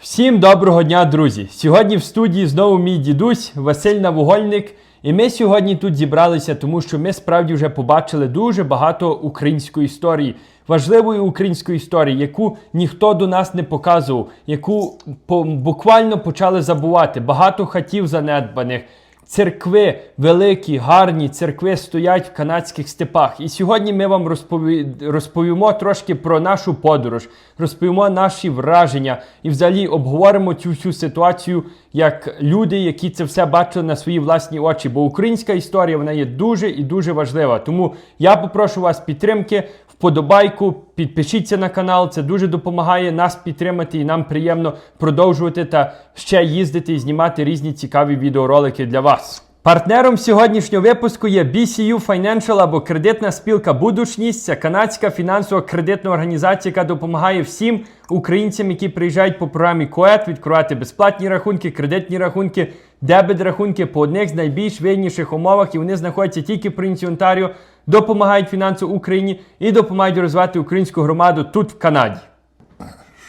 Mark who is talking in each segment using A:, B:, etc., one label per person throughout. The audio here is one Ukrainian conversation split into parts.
A: Всім доброго дня, друзі! Сьогодні в студії знову мій дідусь Василь Навугольник. І ми сьогодні тут зібралися, тому що ми справді вже побачили дуже багато української історії, важливої української історії, яку ніхто до нас не показував, яку по- буквально почали забувати. Багато хатів занедбаних. Церкви великі, гарні церкви стоять в канадських степах. І сьогодні ми вам розпові... розповімо трошки про нашу подорож, розповімо наші враження і взагалі обговоримо цю всю ситуацію як люди, які це все бачили на свої власні очі. Бо українська історія вона є дуже і дуже важлива. Тому я попрошу вас підтримки, вподобайку, підпишіться на канал. Це дуже допомагає нас підтримати, і нам приємно продовжувати та ще їздити і знімати різні цікаві відеоролики для вас. Партнером сьогоднішнього випуску є BCU Financial або кредитна спілка Будучність. Це канадська фінансово-кредитна організація, яка допомагає всім українцям, які приїжджають по програмі КОЕТ, відкривати безплатні рахунки, кредитні рахунки, дебет рахунки по одних з найбільш вигідніших умовах, і вони знаходяться тільки в провінції Онтаріо, допомагають фінансово Україні і допомагають розвивати українську громаду тут в Канаді.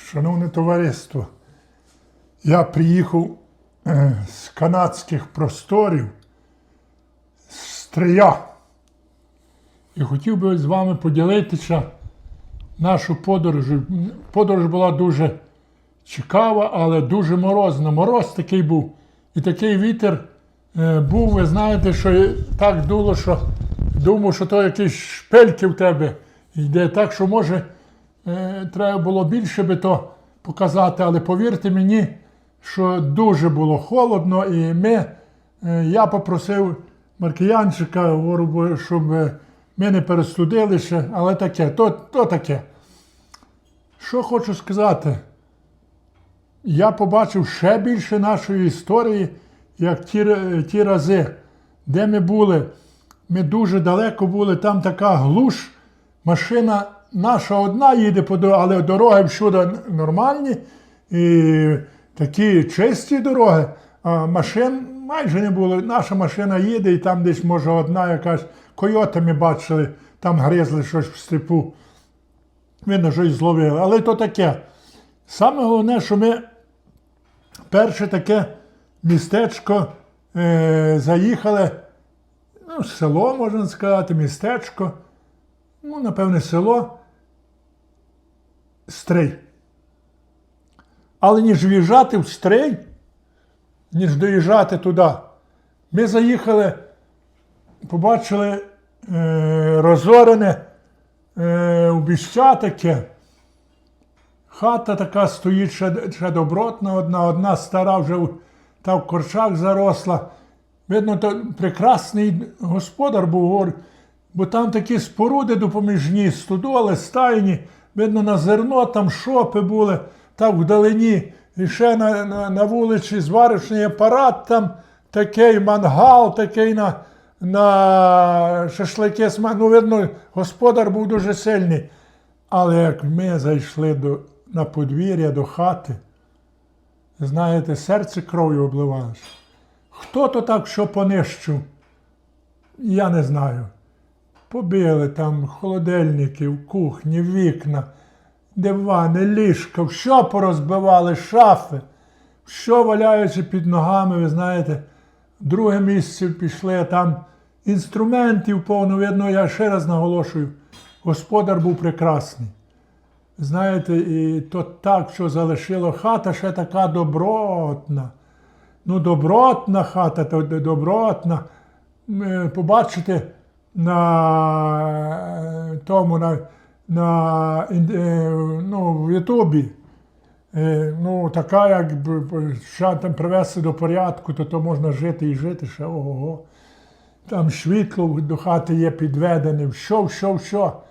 B: Шановне товариство, я приїхав е, з канадських просторів, Стрия. І хотів би з вами поділитися нашу подорож. Подорож була дуже цікава, але дуже морозна. Мороз такий був. І такий вітер е, був, ви знаєте, що так дуло, що думав, що то якісь шпильки в тебе йде. Так що, може, е, треба було більше би то показати, але повірте мені, що дуже було холодно, і ми, е, я попросив Маркіянчика, говорю, щоб е, ми не перестудилися, але таке, то, то таке. Що хочу сказати? Я побачив ще більше нашої історії, як ті, ті рази, де ми були. Ми дуже далеко були, там така глуш, машина наша одна їде по дорозі, але дороги всюди нормальні і такі чисті дороги. А машин майже не було. Наша машина їде, і там десь, може, одна якась койота ми бачили, там гризли щось в степу. Видно, щось зловили. Але то таке. Саме головне, що ми перше таке містечко е, заїхали, ну, село, можна сказати, містечко, ну, напевне, село Стрий. Але ніж в'їжджати в Стрий, ніж доїжджати туди, ми заїхали, побачили е, розорене е, убіща таке. Хата така стоїть ще, ще добротна одна, одна стара вже та в корчах заросла. Видно, то прекрасний господар був, бо там такі споруди допоміжні, студоли, стайні, видно, на зерно там шопи були, так вдалині. І ще на, на, на вулиці зварочний апарат там такий, мангал такий на, на шашлики. Ну, видно, господар був дуже сильний. Але як ми зайшли до, на подвір'я до хати, знаєте, серце кров'ю обливалося. Хто то так що понищив? Я не знаю. Побили там холодильники, в кухні, вікна, дивани, ліжка, що порозбивали, шафи, що валяючи під ногами, ви знаєте, друге місце пішли, а там інструментів повно видно, я ще раз наголошую, господар був прекрасний. Знаєте, і то так, що залишило хата ще така добротна. Ну, добротна хата, то добротна. Е, Побачите на е, тому, на, на е, ну, в Ютубі. Е, Ну, така, як ще там привести до порядку, то, то можна жити і жити ще ого. Там світло до хати є підведене, що, що, що.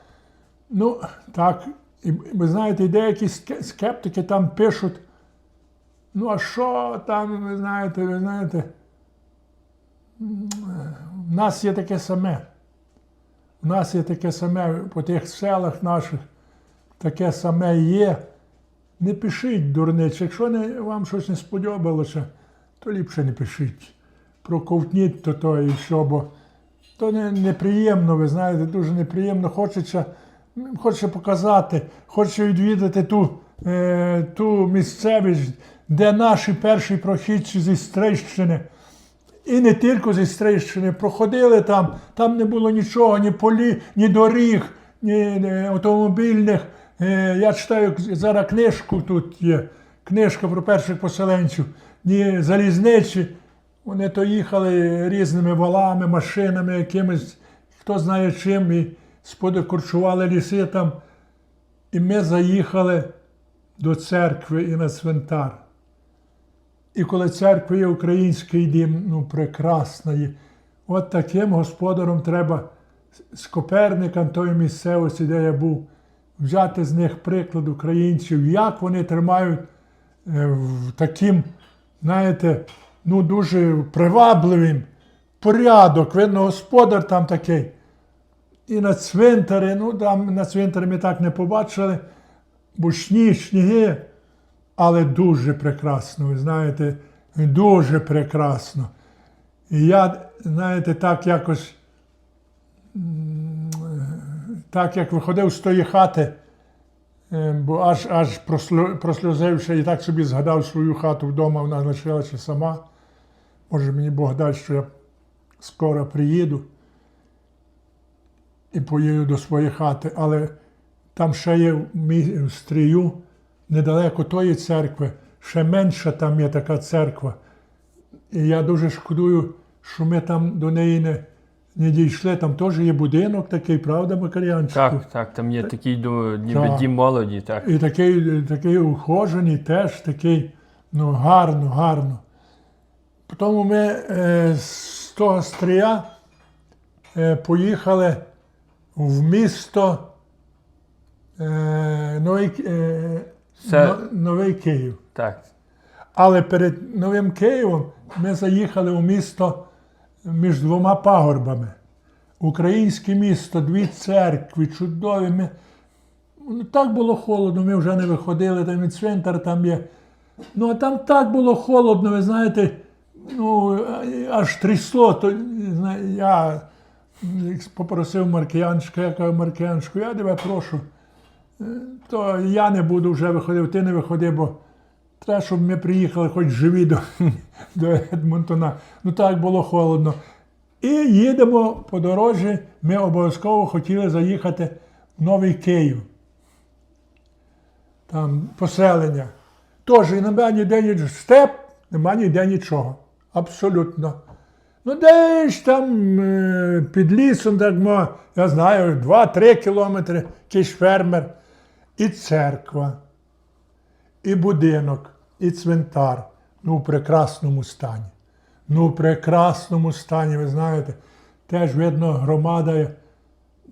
B: Ну, так, і ви знаєте, деякі скептики там пишуть. Ну, а що там, ви знаєте, ви знаєте, в нас є таке саме. У нас є таке саме по тих селах наших, таке саме є. Не пишіть, дурниць. Якщо не, вам щось не сподобалося, то ліпше не пишіть. Проковтніть то, то і що, бо то не, неприємно, ви знаєте, дуже неприємно. Хочеться, хочеться показати, хочеться відвідати ту е, ту місцевість, де наші перші прохідці зі Стрийщини, і не тільки зі Стрийщини, проходили там, там не було нічого, ні полі, ні доріг, ні, ні автомобільних. Е, я читаю зараз книжку тут є, книжка про перших поселенців, ні залізничі. Вони то їхали різними валами, машинами, якимись, хто знає чим, і споди курчували ліси там. І ми заїхали до церкви і на цвинтар. І коли церква є український дім, ну прекрасної, от таким господаром треба з Коперника, тої місцевості, де я був, взяти з них приклад українців, як вони тримають е, таким, знаєте, ну дуже привабливим порядок. Видно, господар там такий. І на цвинтарі, ну там на цвинтарі ми так не побачили, бо сніг, сніги, але дуже прекрасно, ви знаєте, дуже прекрасно. І я, знаєте, так якось, так як виходив з тої хати, е, бо аж аж прослю- і так собі згадав свою хату вдома, вона лишилася сама. Може мені Бог дасть, що я скоро приїду і поїду до своєї хати, але там ще є в стрію, недалеко тої церкви, ще менша там є така церква. І я дуже шкодую, що ми там до неї не, не дійшли. Там теж є будинок такий, правда, Макар'янчику?
A: Так, так, там є такий ну, ніби
B: Так.
A: дім молоді, так.
B: І такий, такий ухожений, теж такий, ну, гарно, гарно. Тому ми е, з того стрія е, поїхали в місто е, Новий, е,
A: Це-
B: Но- Новий Київ.
A: Так.
B: Але перед Новим Києвом ми заїхали у місто між двома пагорбами. Українське місто, дві церкви, чудові. Ми... Ну, так було холодно, ми вже не виходили, там і цвинтар там є. Ну, а там так було холодно, ви знаєте, ну, аж трясло. То, я попросив Маркіянчика, я кажу, Маркіянчику, я тебе прошу, то я не буду вже виходив, ти не виходи, бо Треба, щоб ми приїхали хоч живі до, до Едмонтона. Ну так було холодно. І їдемо по дорожі. Ми обов'язково хотіли заїхати в Новий Київ. Там поселення. Тож і нема ніде ні степ, нема ніде нічого. Абсолютно. Ну, десь там е, під лісом, так я знаю, 2-3 кілометри, якийсь фермер і церква і будинок, і цвинтар. Ну, у прекрасному стані. Ну, у прекрасному стані, ви знаєте, теж видно, громада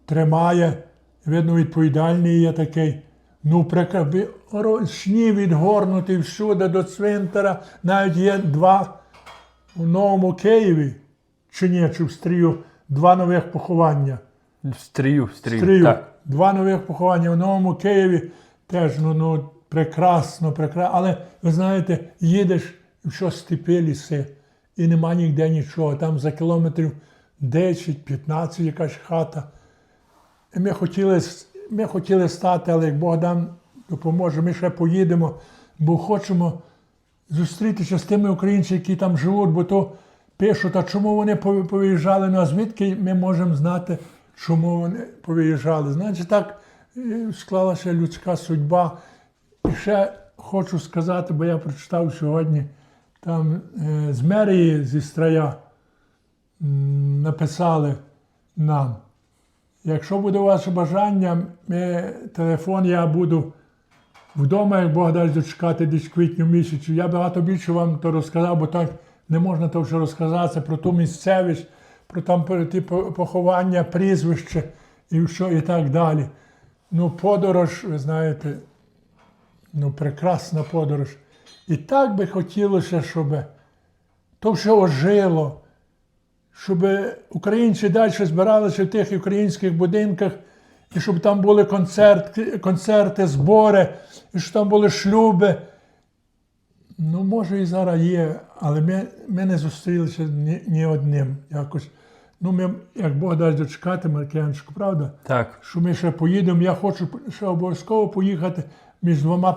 B: тримає, видно, відповідальний є такий. Ну, прекра... сніг відгорнутий всюди до цвинтара. Навіть є два у Новому Києві, чи ні, чи в Стрію, два нових поховання.
A: В стрію, в стрію.
B: Стрію.
A: Так.
B: Два нових поховання в Новому Києві теж ну, ну, прекрасно, прекрасно. Але ви знаєте, їдеш і що степи ліси, і нема ніде нічого. Там за кілометрів 10-15 якась хата. І ми хотіли, ми хотіли стати, але як Богдан допоможе, ми ще поїдемо, бо хочемо зустрітися з тими українцями, які там живуть, бо то пишуть, а чому вони пов- повиїжджали, ну а звідки ми можемо знати, чому вони повиїжджали. Значить, так склалася людська судьба. І ще хочу сказати, бо я прочитав сьогодні, там е, з мерії зі Страя написали нам. Якщо буде ваше бажання, ми, телефон я буду вдома, як Бог дасть дочекати десь квітню місяцю. Я багато більше вам то розказав, бо так не можна то вже розказати про ту місцевість, про там про поховання, прізвище і що і так далі. Ну, подорож, ви знаєте, ну, прекрасна подорож. І так би хотілося, щоб то все ожило, щоб українці далі збиралися в тих українських будинках, і щоб там були концерти, концерти, збори, і щоб там були шлюби. Ну, може, і зараз є, але ми, ми не зустрілися ні, ні одним якось. Ну, ми, як Бог дасть дочекати, Маркіянчику, правда?
A: Так.
B: що ми ще поїдемо. Я хочу ще обов'язково поїхати між двома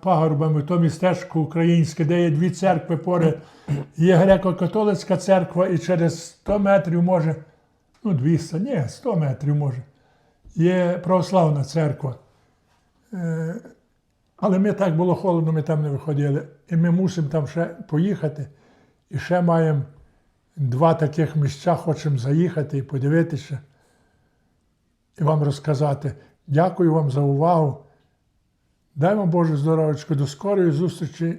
B: пагорбами, то містечко українське, де є дві церкви поряд. Є греко-католицька церква, і через 100 метрів може, ну 200, ні, 100 метрів може. Є православна церква. Е, Але ми так було холодно, ми там не виходили. І ми мусимо там ще поїхати. І ще маємо два таких місця, хочемо заїхати і подивитися, і вам розказати. Дякую вам за увагу. Дай вам Боже здоров'ячко, до скорої зустрічі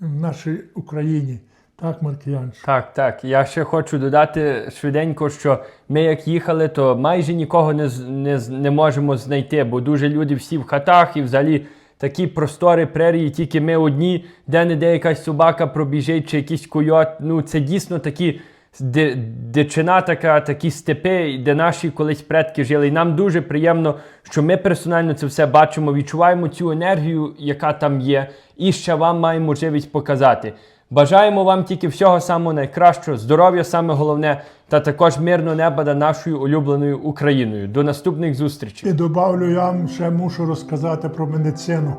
B: в нашій Україні. Так, Маркіянч?
A: Так, так. Я ще хочу додати швиденько, що ми як їхали, то майже нікого не, не, не можемо знайти, бо дуже люди всі в хатах і взагалі такі простори прерії, тільки ми одні, де не де якась собака пробіжить чи якийсь койот. Ну це дійсно такі дичина така, такі степи, де наші колись предки жили. І нам дуже приємно, що ми персонально це все бачимо, відчуваємо цю енергію, яка там є, і ще вам маємо можливість показати. Бажаємо вам тільки всього самого найкращого, здоров'я саме головне, та також мирного неба над нашою улюбленою Україною. До наступних зустрічей.
B: І добавлю, я вам ще мушу розказати про медицину.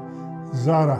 B: Зараз